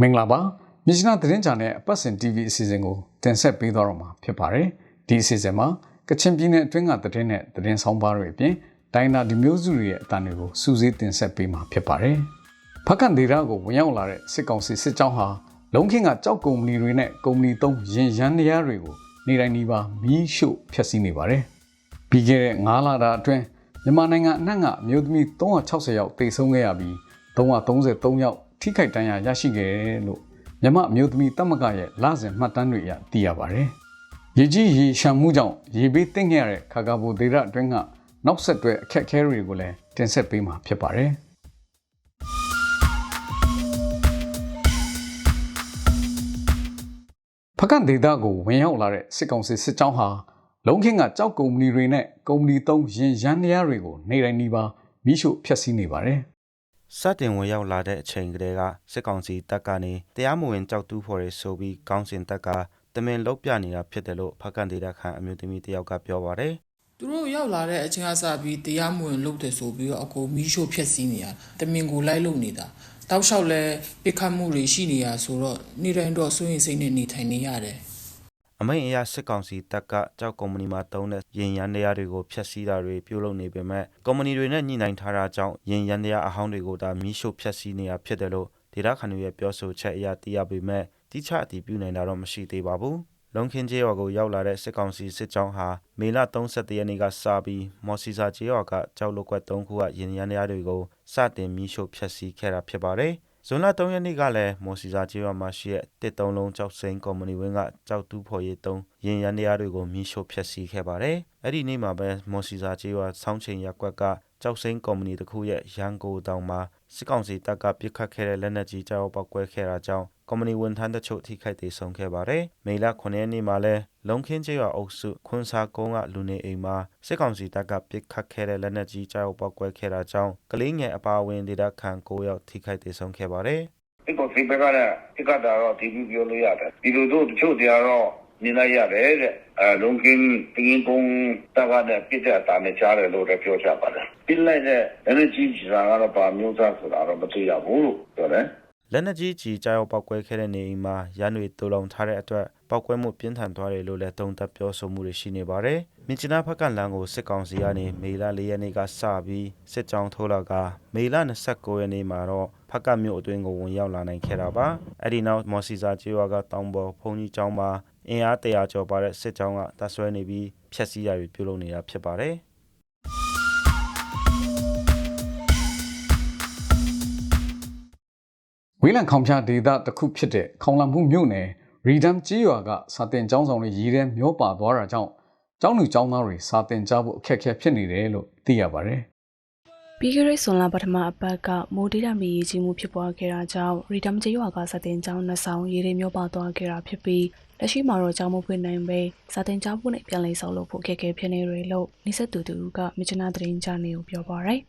မင်္ဂလာပါမြစ်နာသတင်းချာနဲ့အပတ်စဉ် TV အစီအစဉ်ကိုတင်ဆက်ပေးသွားတော့မှာဖြစ်ပါတယ်ဒီအစီအစဉ်မှာကချင်ပြည်နယ်အတွင်းကသတင်းနဲ့သတင်းဆောင်ပါတွေအပြင်တိုင်းနာဒီမျိုးစုတွေရဲ့အတန်တွေကိုစူးစီးတင်ဆက်ပေးမှာဖြစ်ပါတယ်ဖက်ကန်ဒေတာကိုဝင်ရောက်လာတဲ့စစ်ကောင်စီစစ်ကြောင်းဟာလုံးခင်းကကြောက်ကုမ္ပဏီတွေနဲ့ကုမ္ပဏီသုံးရင်ရန်တရားတွေကိုနေတိုင်းဒီပါမီးရှို့ဖျက်ဆီးနေပါတယ်ပြီးခဲ့တဲ့9လတာအတွင်းမြန်မာနိုင်ငံအနှံ့ကအမျိုးသမီး360ယောက်တိတ်ဆုံးခဲ့ရပြီး333ယောက် ထိခိုက်ဒဏ်ရာရရှိခဲ့တယ်လို့မြမအမျိုးသမီးတမကရဲ့လစဉ်မှတ်တမ်းတွေအရသိရပါတယ်။ရေကြီးရေရှမ်းမှုကြောင့်ရေဘေးတင်းခဲ့ရတဲ့ခါကာဘူဒေရအတွင်းကနောက်ဆက်တွဲအခက်အခဲတွေကိုလည်းတင်ဆက်ပေးမှာဖြစ်ပါတယ်။ဖကန်ဒေတာကိုဝင်ရောက်လာတဲ့စစ်ကောင်စီစစ်ကြောင်းဟာလုံးခင်းကကြောက်ကုမ္ပဏီတွေနဲ့ကုမ္ပဏီသုံးရင်ရန်တရားတွေကိုနေတိုင်းနီးပါမိရှုဖျက်ဆီးနေပါတယ်။ စတင်ဝင်ရောက်လာတဲ့အချိန်ကတည်းကစစ်ကောင်စီတပ်ကနေတရားမဝင်ကြောက်တူးဖော်ရဲဆိုပြီးကောင်းစင်တပ်ကတမင်လောက်ပြနေတာဖြစ်တယ်လို့ဖက်ကန်ဒေတာခန်အမျိုးသမီးတယောက်ကပြောပါတယ်သူတို့ရောက်လာတဲ့အချိန်ကစပြီးတရားမဝင်လုပ်တယ်ဆိုပြီးတော့အကိုမီးရှို့ဖျက်ဆီးနေရတမင်ကိုလိုက်လုပ်နေတာတောက်လျှောက်လဲပြစ်ခတ်မှုတွေရှိနေရဆိုတော့နေတိုင်းတော့စိုးရင်စိတ်နဲ့နေထိုင်နေရတယ် အမိန်အရစစ်ကောင်စီတပ်ကကြောက်ကုမ္ပဏီမှာတုံးတဲ့ရင်ရန်တရားတွေကိုဖျက်ဆီးတာတွေပြုလုပ်နေပေမဲ့ကုမ္ပဏီတွေနဲ့ညှိနှိုင်းထားတာကြောင့်ရင်ရန်တရားအဟောင်းတွေကိုဒါမီးရှို့ဖျက်ဆီးနေတာဖြစ်တယ်လို့ဒေတာခန်တွေရဲ့ပြောဆိုချက်အရသိရပေမဲ့တိကျအတည်ပြုနိုင်တာတော့မရှိသေးပါဘူးလုံခင်းကျေးရွာကိုရောက်လာတဲ့စစ်ကောင်စီစစ်ကြောင်းဟာမေလ31ရက်နေ့ကစပြီးမော်စီစာကျေးရွာကကြောက်လုတ်ကွက်3ခုကရင်ရန်တရားတွေကိုစတင်မီးရှို့ဖျက်ဆီးခဲ့တာဖြစ်ပါတယ် ဇွန်လ3ရက်နေ့ကလည်းမော်စီစာကျေးရွာမှာရှိတဲ့တစ်တုံးလုံးကြောက်စိမ်းကုမ္ပဏီဝင်းကကြောက်တူးဖော်ရေးတုံးရင်ရန်တရားတွေကို မီးရှို့ဖျက်ဆီးခဲ့ပါတယ်။အဲ့ဒီနေ့မှာပဲမော်စီစာကျေးရွာ ဆောင်းချိန်ရက်ကွက်ကကြောက်စိမ်းကုမ္ပဏီတစ်ခုရဲ့ ရန်ကိုတောင်မှာ စစ်ကောင်စီတပ်ကပစ်ခတ်ခဲ့တဲ့လက်နက်ကြီးကြောက်ပောက်ကွဲခဲ့တာကြောင့်ကုမ္ပဏီဝန်ထမ်းတချို့ထိခိုက်ဒေဆုံးခဲ့ပါတယ်။မေလ9ရက်နေ့မှာလဲလုံခင်းကျေးရွာအုပ်စုခွန်စာကုန်းကလူနေအိမ်မှာစစ်ကောင်စီတပ်ကပစ်ခတ်ခဲ့တဲ့လက်နက်ကြီးကြောက်ပောက်ကွဲခဲ့တာကြောင့်ကလေးငယ်အပါအဝင်ဒေသခံ9ယောက်ထိခိုက်ဒေဆုံးခဲ့ပါတယ်။ဒီကိုဖိဘက်ကလည်းဒီကတော့ဒီလိုပြောလို့ရတယ်ဒီလိုတို့တချို့တရားတော့ နေလိုက်ရတယ်တဲ့အဲလုံကင်းတင်းကုန်းတကတဲ့ပြစ်တဲ့အတာနဲ့ကြားတယ်လို့လည်းပြောကြပါတယ်ပြစ်လိုက်တဲ့ energy ဆိုတာကတော့ဗာမျိုးသားဆိုတာတော့မသိရဘူးလို့ပြောတယ်လက်နက်ကြီးကြီးကြောက်ပောက်ကွဲခဲ့တဲ့နေအိမ်မှာရန်တွေတူလုံထားတဲ့အတွက်ပောက်ကွဲမှုပြင်းထန်သွားတယ်လို့လည်းတုံ့တက်ပြောဆိုမှုတွေရှိနေပါတယ်။မြစ်ချနာဖက်ကလန်ကိုစစ်ကောင်စီကနေမေလ၄ရက်နေ့ကစပြီးစစ်ကြောင်းထိုးလာကမေလ29ရက်နေ့မှာတော့ဖက်ကမြို့အတွင်းကိုဝင်ရောက်လာနိုင်ခဲ့တာပါ။အဲ့ဒီနောက်မော်စီစာကျေးရွာကတောင်ပေါ်ဘုံကြီးကျောင်းမှာ အင်အားတရာကျော်ပါတဲ့စစ်ကြောင်းကတပ်ဆွဲနေပြီးဖျက်ဆီးရာတွေပြုလုပ်နေတာဖြစ်ပါတယ်။ဝေးလံခေါင်ဖျားဒေသတစ်ခုဖြစ်တဲ့ခေါင်လံမှုမြို့နယ်ရီဒမ်ကြီးရွာကစာတင်ကျောင်းဆောင်တွေရည်ရဲမျောပါသွားတာကြောင့်ကျောင်းသူကျောင်းသားတွေစာတင်ကြဖို့အခက်အခဲဖြစ်နေတယ်လို့သိရပါတယ် ပြီးခဲ့တဲ့ဇွန်လပထမအပတ်ကမိုးဒေတာမီရေးကြီးမှုဖြစ်ပွားခဲ့တာကြောင့်ရီဒမ်ကျေးရွာကစတင်ကျောင်းနှစ်ဆောင်ရေးရမျိုးပါသွားခဲ့တာဖြစ်ပြီးလက်ရှိမှာတော့ကျောင်းမဖွင့်နိုင်ပဲစတင်ကျောင်းဖို့နဲ့ပြန်လည်ဆောက်လုပ်ဖို့အခက်အခဲဖြစ်နေတယ်လို့နေဆက်သူတူကမြချနာသတင်းကြားနေကိုပြောပါရယ်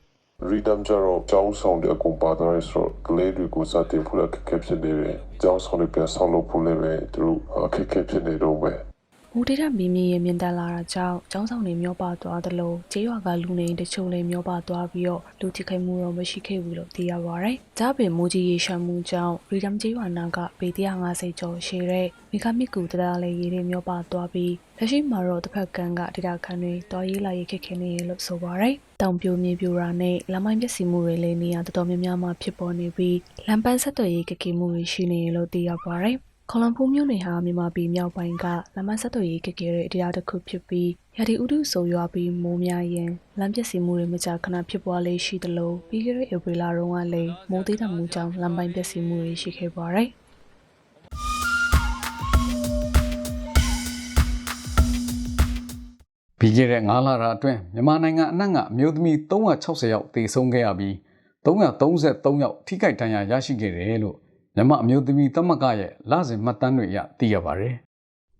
ရီဒမ်ကျတော့ကျောင်းဆောင်တွေအကုန်ပါသွားရဲဆိုတော့ကလေးတွေကိုစတင်ဖို့လည်းအခက်အခဲဖြစ်နေတယ်။ကျောင်းဆောင်တွေပြန်ဆောက်လုပ်ဖို့လည်းပဲသူတို့အခက်အခဲဖြစ်နေတော့ပဲ။ မိုးဒေတာမီမီရဲ့မြင်တက်လာတာကြောင့်ကျောင်းဆောင်တွေမျောပါသွားသလိုကျေးရွာကလူနေတချို့လည်းမျောပါသွားပြီးတော့လူထိခိုက်မှုတော့မရှိခဲ့ဘူးလို့သိရပါရယ်။ဒါ့အပြင်မိုးကြီးရေရှမ်းမှုကြောင့်ရီဒမ်ကျေးရွာနာကပေ150ကျော်ရှိတဲ့မိခမစ်ကူတရားလည်းရေးတွေမျောပါသွားပြီးလက်ရှိမှာတော့တစ်ဖက်ကန်းကဒေတာခန်တွေတွားရေးလာရေးခက်ခဲနေရလို့ဆိုပါရယ်။တောင်ပြိုမြေပြိုတာနဲ့လမ်းမိုင်းပျက်စီးမှုတွေလည်းနေရာတော်တော်များများမှာဖြစ်ပေါ်နေပြီးလမ်းပန်းဆက်သွယ်ရေးခက်ခဲမှုတွေရှိနေရလို့သိရပါရယ်။ ခေါလံဖူးမြို့နယ်ဟာမြန်မာပြည်မြောက်ပိုင်းကလမ်းမဆက်သွယ်ရေးကကဲတဲ့တရားတစ်ခုဖြစ်ပြီးရာသီဥတုဆိုးရွားပြီးမိုးများရင်လမ်းပျက်စီးမှုတွေမကြာခဏဖြစ်ပွားလေးရှိသလိုပြီးခဲ့တဲ့ဧပြီလတုန်းကလည်းမိုးသေးတဲ့မှုကြောင့်လမ်းပိုင်းပျက်စီးမှုတွေရှိခဲ့ပါတယ်ပြီးခဲ့တဲ့9လတာအတွင်းမြန်မာနိုင်ငံအနှံ့ကအမျိုးသမီး360ယောက်သေဆုံးခဲ့ရပြီး333ယောက်ထိခိုက်ဒဏ်ရာရရှိခဲ့တယ်လို့ မြန်မာအမျိုးသမီးသမဂ္ဂရဲ့လစဉ်မှတ်တမ်းတွေအရသိရပါတယ်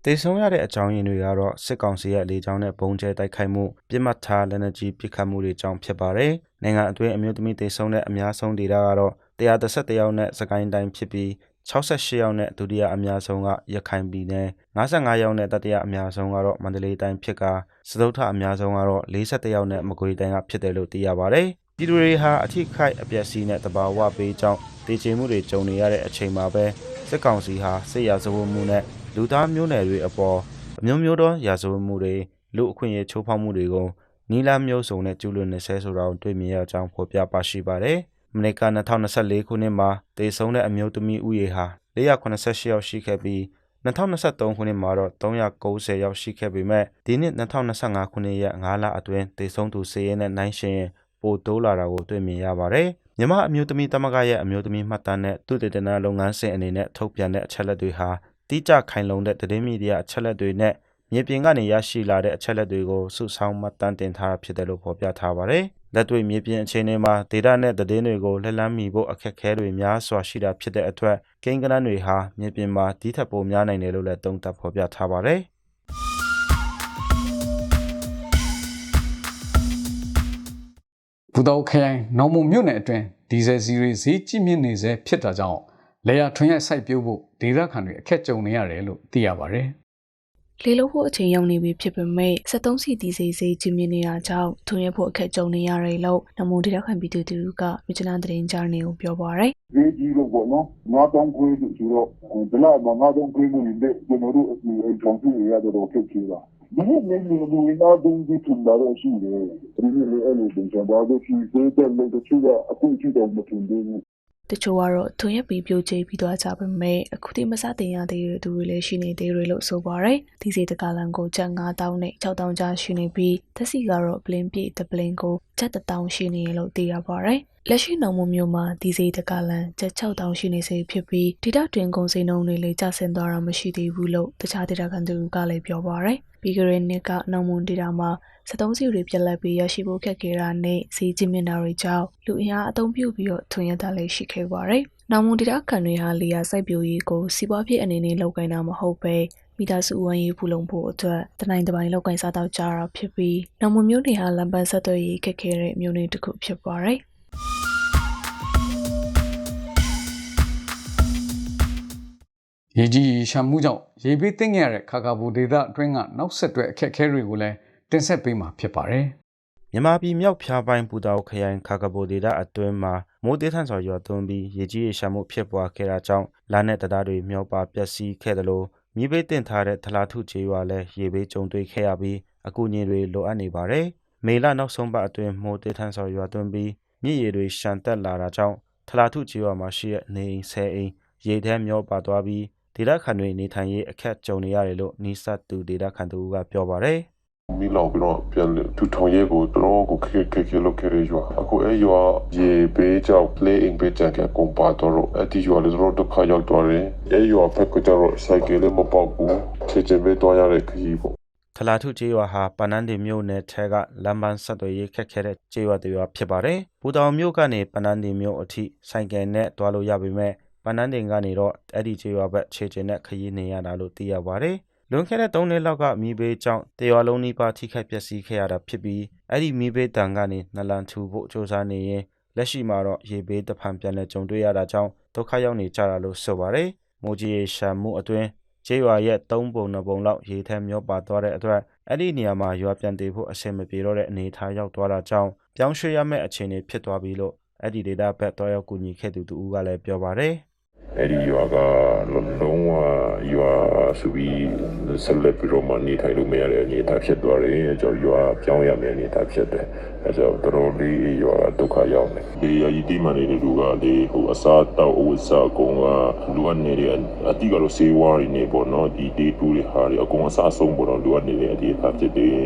တေဆုံးရတဲ့အကြောင်းရင်းတွေကတော့စစ်ကောင်စီရဲ့လေကြောင်းနဲ့ပုံကျဲတိုက်ခိုက်မှုပြစ်မှတ်ထားလက်နက်ကြီးပစ်ခတ်မှုတွေကြောင့်ဖြစ်ပါတယ်။နိုင်ငံအတွင်းအမျိုးသမီးတေဆုံးတဲ့အများဆုံးဒေသကတော့131ယောက်နဲ့စကိုင်းတိုင်းဖြစ်ပြီး68ယောက်နဲ့ဒုတိယအများဆုံးကရခိုင်ပြည်နယ်55ယောက်နဲ့တတိယအများဆုံးကတော့မန္တလေးတိုင်းဖြစ်ကစတုထအများဆုံးကတော့41ယောက်နဲ့မကွေးတိုင်းကဖြစ်တယ်လို့သိရပါတယ်။ ပြည်သူတွေဟာအထိခိုက်အပျက်စီးနဲ့တဘာဝပေးကြောင်းတည်ချေမှုတွေကြုံနေရတဲ့အချိန်မှာပဲစစ်ကောင်စီဟာစစ်ရာဇဝတ်မှုနဲ့လူသားမျိုးနွယ်တွေအပေါ်အမျိုးမျိုးသောရာဇဝတ်မှုတွေလူအခွင့်အရေးချိုးဖောက်မှုတွေကိုနီလာမျိုးစုံနဲ့ကျူးလွန်နေဆဲဆိုတာကိုတွေ့မြင်ရကြောင်းဖော်ပြပါရှိပါတယ်။မနေ့က2024ခုနှစ်မှာတေဆုံးတဲ့အမျိုးသမီးဦးရေဟာ488ယောက်ရှိခဲ့ပြီး2023ခုနှစ်မှာတော့390ယောက်ရှိခဲ့ပေမဲ့ဒီနှစ်2025ခုနှစ်ရဲ့9လအတွင်းတေဆုံးသူစီးရဲနဲ့နိုင်ရှင်ရင် ပိုတိုးလာတာကိုတွေ့မြင်ရပါတယ်။မြမအမျိုးသမီးတမကရဲ့အမျိုးသမီးမှတ်တမ်းနဲ့သူတည်တနာလုပ်ငန်းစဉ်အနေနဲ့ထုတ်ပြန်တဲ့အချက်လက်တွေဟာတိကျခိုင်လုံတဲ့သတင်းမီဒီယာအချက်လက်တွေနဲ့မြေပြင်ကနေရရှိလာတဲ့အချက်လက်တွေကိုစုဆောင်းမှတ်တမ်းတင်ထားတာဖြစ်တယ်လို့ဖော်ပြထားပါတယ်။လက်တွေ့မြေပြင်အခြေအနေမှာဒေတာနဲ့သတင်းတွေကိုလက်လန်းမီဖို့အခက်အခဲတွေများစွာရှိတာဖြစ်တဲ့အတွက်ကိန်းဂဏန်းတွေဟာမြေပြင်မှာဒီထက်ပိုများနိုင်တယ်လို့လည်းသုံးသပ်ဖော်ပြထားပါတယ်။ ဘူတောခရိုင်နောင်မုံမြို့နယ်အတွင်းဒီဇယ်စီတွေဈေးကြီးမြင့်နေစေဖြစ်တာကြောင့်လေယာထွန်ရိုက်စိုက်ပျိုးဖို့ဒေသခံတွေအခက်ကြုံနေရတယ်လို့သိရပါတယ်။လေလို့ဖို့အချိန်ရောက်နေပြီဖြစ်ပေမဲ့73စီတီစီစီချင်းမြင်နေတာကြောင့်ထွန်ရဖို့အခက်ကြုံနေရတယ်လို့နမုံဒေတာခံပြည်သူတူကမြချနာသတင်းကြားနေကိုပြောပါရယ်ဈေးကြီးလို့ပေါ့နော်ငါးတောင်းခွေးလို့ဆိုတော့ဒီလောက်မှာငါးတောင်းခွေးမှုတွေနဲ့ကျွန်တော်တို့အစီအကောင်စုတွေရတော့ဖြစ်ချင်တာ ဒီနေ့လည်းလူတွေနာဒုံးပြီးထင်တာတော့ရှိတယ်ဒီနေ့လည်းအဲ့လိုတင်ကြပါတော့ရှိသေးတယ်လို့တချို့ကအခုကြည့်တော့မထင်သေးဘူးတချို့ကတော့ထွန်ရက်ပြီးပြိုကျပြီးသွားကြပေမဲ့အခုထိမစတင်ရသေးတဲ့သူတွေလည်းရှိနေသေးတယ်လို့ဆိုပါရယ်ဒီစီတကလန်ကိုချက်9000နဲ့6000ကြားရှိနေပြီးတက်စီကတော့ပလင်ပြည့်တပလင်ကိုချက်1000ရှိနေရလို့သိရပါရယ်လက်ရှိနောင်မမျိုးမှာဒီစီတကလန်ချက်6000ရှိနေစေဖြစ်ပြီးဒေတာတွင်ကုန်စည်နှုန်းတွေလည်းကျဆင်းသွားတာမရှိသေးဘူးလို့တခြားဒေတာကန်သူကလည်းပြောပါရယ်ပြီးကြတဲ့နှစ်ကနောင်မွန်ဒေတာမှာ73စီတွေပြက်လက်ပြီးရရှိဖို့ခက်ခဲတာနဲ့ဈေးကြီးမြင့်တာတွေကြောင့်လူအင်အားအသုံးပြုပြီးတော့ထွန်ရတာလည်းရှိခဲ့ပါတယ်။နောင်မွန်ဒေတာကန်တွေဟာလေယာစိုက်ပျိုးရေးကိုစီးပွားဖြစ်အနေနဲ့လုပ်ကိုင်တာမဟုတ်ပဲမိသားစုဝန်ရေးဖူလုံဖို့အတွက်တနိုင်တပိုင်းလောက်ကင်စားတော့ကြတာဖြစ်ပြီးနောင်မွန်မျိုးတွေဟာလမ်းပန်းဆက်သွယ်ရေးခက်ခဲတဲ့မျိုးတွေတစ်ခုဖြစ်ပါတယ်။ ရေကြီးရေရှာမှုကြောင့်ရေဘေးသင့်ခဲ့ရတဲ့ခါကာဘူဒေသအတွင်းကနောက်ဆက်တွဲအခက်အခဲတွေကိုလည်းတင်ဆက်ပေးမှာဖြစ်ပါတယ်။မြန်မာပြည်မြောက်ဖျားပိုင်းပူတောင်ခရိုင်ခါကပိုဒေတာအတွင်းမှာမိုးသေးထန်စွာရွာသွန်းပြီးရေကြီးရေရှာမှုဖြစ်ပွားခဲ့တာကြောင့်လာနဲ့တရားတွေမျောပါပျက်စီးခဲ့တယ်လို့မြေဘေးတင်ထားတဲ့ထလာထုချေရွာလည်းရေဘေးကြုံတွေ့ခဲ့ရပြီးအကူအညီတွေလိုအပ်နေပါတယ်။မေလနောက်ဆုံးပတ်အတွင်းမိုးသေးထန်စွာရွာသွန်းပြီးမြစ်ရေတွေရှန်တက်လာတာကြောင့်ထလာထုချေရွာမှာရှိတဲ့နေအိမ်ဆဲအိမ်ရေထဲမျောပါသွားပြီး ဒေသခံတွေနေထိုင်ရေးအခက်ကြုံနေရတယ်လို့နီးစပ်သူဒေသခံသူကပြောပါတယ်။မီလောက်ပြီးတော့ပြန်ထူထောင်ရေးကိုတော့ကိုခက်ခက်ခက်လောက်ခဲ့ရရွာအခုအဲရွာရေဘေးကြောင့် play in ဘေးကြံကကွန်ပါတော့အတီရွာလည်းတော့ဒုက္ခရောက်တော့တယ်အဲရွာဖက်ကကြတော့စိုက်ကလေးမပေါက်ဘူးချေချေပဲတော့ရတဲ့ခရီးပေါ့ထလာထုကျေးရွာဟာပနန်းဒီမြို့နယ်ထဲကလမ်းပန်းဆက်သွယ်ရေးခက်ခဲတဲ့ကျေးရွာတစ်ရွာဖြစ်ပါတယ်။ဘူတောင်မြို့ကနေပနန်းဒီမြို့အထိဆိုင်ကယ်နဲ့တွားလို့ရပေမဲ့ ပနန်းဒီကနေတော့အဲ့ဒီကျေးရွာဘက်ခြေကျင်နဲ့ခရီးနေရတာလို့သိရပါတယ်။လွန်ခဲ့တဲ့၃နှစ်လောက်ကမီးဘေးကြောင့်တရွာလုံးနီးပါးထိခိုက်ပျက်စီးခဲ့ရတာဖြစ်ပြီးအဲ့ဒီမီးဘေးတန်ကနေနလန်ထူဖို့စ조사နေရင်လက်ရှိမှာတော့ရေဘေးတဖန်ပြန်လည်ကြုံတွေ့ရတာကြောင့်ဒုက္ခရောက်နေကြတာလို့ဆိုပါတယ်။မိုးကြီးရေရှာမှုအတွင်းကျေးရွာရဲ့၃ပုံ၂ပုံလောက်ရေထဲမျောပါသွားတဲ့အတွက်အဲ့ဒီနေရာမှာရွာပြန်တည်ဖို့အဆင်မပြေတော့တဲ့အနေအထားရောက်သွားတာကြောင့်ပြောင်းရွှေ့ရမယ့်အခြေအနေဖြစ်သွားပြီလို့အဲ့ဒီဒေတာဘက်တွားရောက်ကူညီခဲ့သူတူကလည်းပြောပါတယ် အဲ့ဒီရွာကလုံးဝရွာဆိုပြီးဆက်လက်ပြီးတော့မှနေထိုင်လို့မရတဲ့အနေအထားဖြစ်သွားတယ်ကျွန်တော်ရွာပြောင်းရမယ့်အနေအထားဖြစ်တယ်အဲဆိုတော့တော်တော်လေးရွာဒုက္ခရောက်နေဒီအကြီးတီးမှနေတဲ့လူကလေဟိုအစားတောက်အဝတ်စားအကုန်ကလူကနေတဲ့အတိကတော့စေးဝါးတွေနေပေါ့နော်ဒီတေးတူတွေဟာတွေအကုန်အစားဆုံးပေါ့နော်လူကနေတဲ့အဒီအထားဖြစ်တယ်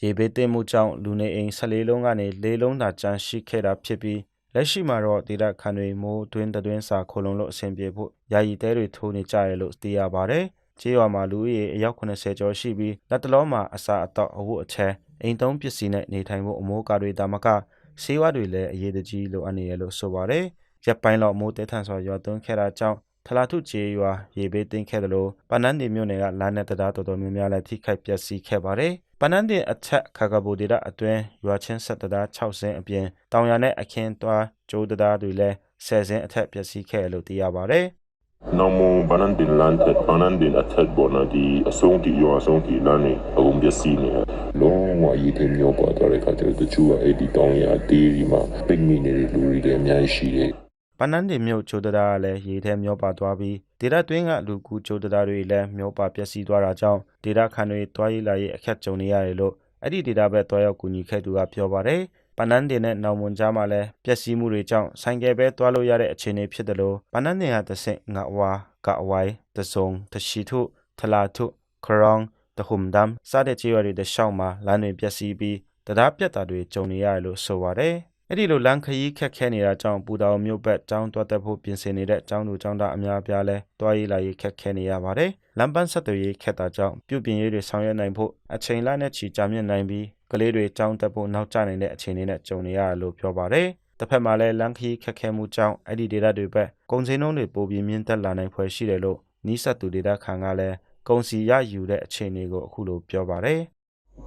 ရေဘေးသင့်မှုကြောင့်လူနေအိမ်14လုံးကနေ၄လုံးသာကျန်ရှိခဲ့တာဖြစ်ပြီး လက်ရှိမှာတော့ဒေတာခန်တွေမိုးတွင်းတွင်းစာခိုလုံလို့အဆင်ပြေဖို့ယာယီတဲတွေထိုးနေကြရလို့သိရပါတယ်။ကျေးရွာမှာလူဦးရေအယောက်80ကျော်ရှိပြီးလက်တလုံးမှာအစာအသောက်အဝတ်အထည်အိမ်သုံးပစ္စည်းနဲ့နေထိုင်ဖို့အမိုးအကာတွေတာမကဆေးဝါးတွေလည်းအရေးတကြီးလိုအပ်နေရလို့ဆိုပါတယ်။ရက်ပိုင်းလောက်မိုးတဲထန်စွာရွာသွန်းခဲ့တာကြောင့် ထလာထုကျေးရွာရေဘေးသိမ်းခဲ့တယ်လို့ပနန်းဒီမြို့နယ်ကလမ်းနဲ့တရားတော်တော်များများလည်းထိခိုက်ပျက်စီးခဲ့ပါတယ်။ပနန်းဒီအထက်ခါကဘူဒေတာအတွင်းရွာချင်းဆက်တရား6ဆင်းအပြင်တောင်ရနဲ့အခင်းသွားကျိုးတရားတွေလည်း10ဆင်းအထက်ပျက်စီးခဲ့လို့သိရပါတယ်နော်မဘနန်တင်လန်တက်ဘနန်တင်အထက်ပေါ်နာဒီအဆုံးတီရောအဆုံးတီနာနေအုံပစ္စည်းနေလုံးဝအရေးတယ်မျိုးပေါ်တော့တဲ့ခါကျတော့တချို့ကအဲ့ဒီတောင်းရတေးဒီမှာပိတ်မိနေတဲ့လူတွေလည်းအများကြီးရှိတယ် ပနန်းတင်မြို့ချိုတရာကလည်းရေထဲမျောပါသွားပြီးဒေတာတွင်းကလူကူချိုတရာတွေလည်းမျောပါပျက်စီးသွားတာကြောင့်ဒေတာခန်တွေတွားရေးလာရေးအခက်ကြုံနေရတယ်လို့အဲ့ဒီဒေတာဘက်တွားရောက်ကူညီခဲ့သူကပြောပါတယ်ပနန်းတင်နဲ့နောင်မွန်ကြားမှာလည်းပျက်စီးမှုတွေကြောင့်ဆိုင်ကယ်ပဲတွားလို့ရတဲ့အခြေအနေဖြစ်တယ်လို့ပနန်းတင်ဟာတစ်ဆင့်ငါဝါကအဝိုင်းတစုံတရှိထုထလာထုခရောင်တခုမ်ဒမ်စတဲ့ခြေရွာတွေတရှောင်းမှာလမ်းတွေပျက်စီးပြီးတရားပြတ်တာတွေကြုံနေရတယ်လို့ဆိုပါတယ် အဲ့ဒီလိုလမ်းခရီးခက်ခဲနေတာကြောင့်ပူတောင်မြို့ဘက်ကျောင်းတွားတက်ဖို့ပြင်ဆင်နေတဲ့ကျောင်းသူကျောင်းသားအများအပြားလဲတွားရေးလာရေးခက်ခဲနေရပါတယ်။လမ်းပန်းဆက်သွယ်ရေးခက်တာကြောင့်ပြုပြင်ရေးတွေဆောင်ရွက်နိုင်ဖို့အချိန်လနဲ့ချီကြာမြင့်နိုင်ပြီးကလေးတွေကျောင်းတက်ဖို့နောက်ကျနေတဲ့အခြေအနေနဲ့ကြုံနေရလို့ပြောပါတယ်။တစ်ဖက်မှာလည်းလမ်းခရီးခက်ခဲမှုကြောင့်အဲ့ဒီဒေသတွေဘက်ကုန်စည်နှုန်းတွေပိုပြီးမြင့်တက်လာနိုင်ဖွယ်ရှိတယ်လို့နီးစပ်သူဒေသခံကလည်းကုန်စီရယူတဲ့အခြေအနေကိုအခုလိုပြောပါတယ်။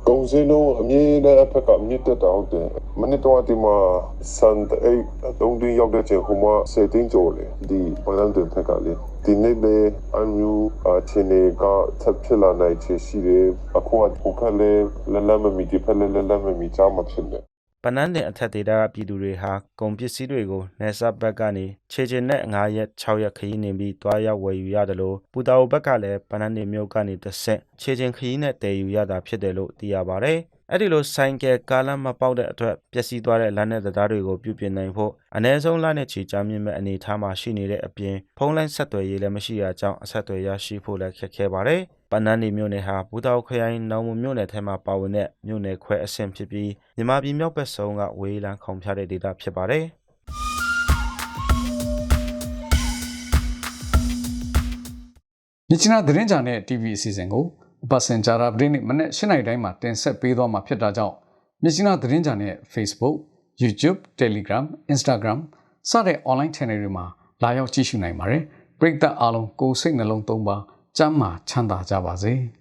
ကုံစင်းတော့အမြင်နဲ့အဖက်ကမြင့်တက်တာဟုတ်တယ်မနစ်တော့ဒီမှာစန်အိတ်တုံးတင်းရောက်တဲ့ချိန်ဟိုမှာစေတင်းကျော်လေဒီပလန်တင်ဖက်ကလေဒီနေ့လေအမျိုးအချင်းတွေကချက်ဖြစ်လာနိုင်ချေရှိတယ်အခုကဟိုဖက်လေလလမမီဒီဖက်လေလလမမီချာမဖြစ်နေ ပနန်းတင်အထက်ဒေသကပြည်သူတွေဟာကုန်ပစ္စည်းတွေကိုနယ်စပ်ဘက်ကနေခြေချင်နဲ့9ရက်6ရက်ခရီးနေပြီးတွားရောက်ဝယ်ယူရတယ်လို့ပူတာအိုဘက်ကလည်းပနန်းတင်မြို့ကနေတစ်ဆက်ခြေချင်ခရီးနဲ့တည်ယူရတာဖြစ်တယ်လို့သိရပါတယ်။ အဲ့ဒီလိုဆိုင်ကယ်ကားလမ်းမပေါက်တဲ့အတွက်ပျက်စီးသွားတဲ့လမ်းနဲ့တရားတွေကိုပြုပြင်နိုင်ဖို့အ ਨੇ ဆုံးလမ်းနဲ့ချီချမြင့်မဲ့အနေအထားမှာရှိနေတဲ့အပြင်ဖုန်းလိုင်းဆက်သွယ်ရေးလည်းမရှိတာကြောင့်အဆက်အသွယ်ရရှိဖို့လည်းခက်ခဲပါတယ်။ပနန်းဒီမြို့နယ်ဟာဘူတောက်ခရိုင်နောင်မမြို့နယ်ထဲမှာပါဝင်တဲ့မြို့နယ်ခွဲအဆင့်ဖြစ်ပြီးမြန်မာပြည်မြောက်ဘက်ဆုံးကဝေးလန်းခုံဖြတ်တဲ့ဒေသဖြစ်ပါတယ်။မြစ်ချနာသတင်းကြတဲ့ TV အစီအစဉ်ကို အပတ်စဉ်ကြာတာပတင်းနေ့မနေ့၈နိုင်တိုင်းမှာတင်ဆက်ပေးသွားမှာဖြစ်တာကြောင့်မြစ်ချနာသတင်းကြတဲ့ Facebook, YouTube, Telegram, Instagram စတဲ့ online channel တွေမှာလာရောက်ကြည့်ရှုနိုင်ပါတယ်။ပရိသတ်အားလုံးကိုယ်စိတ်နှလုံးသုံးပါစမ်းမှာချမ်းသာကြပါစေ။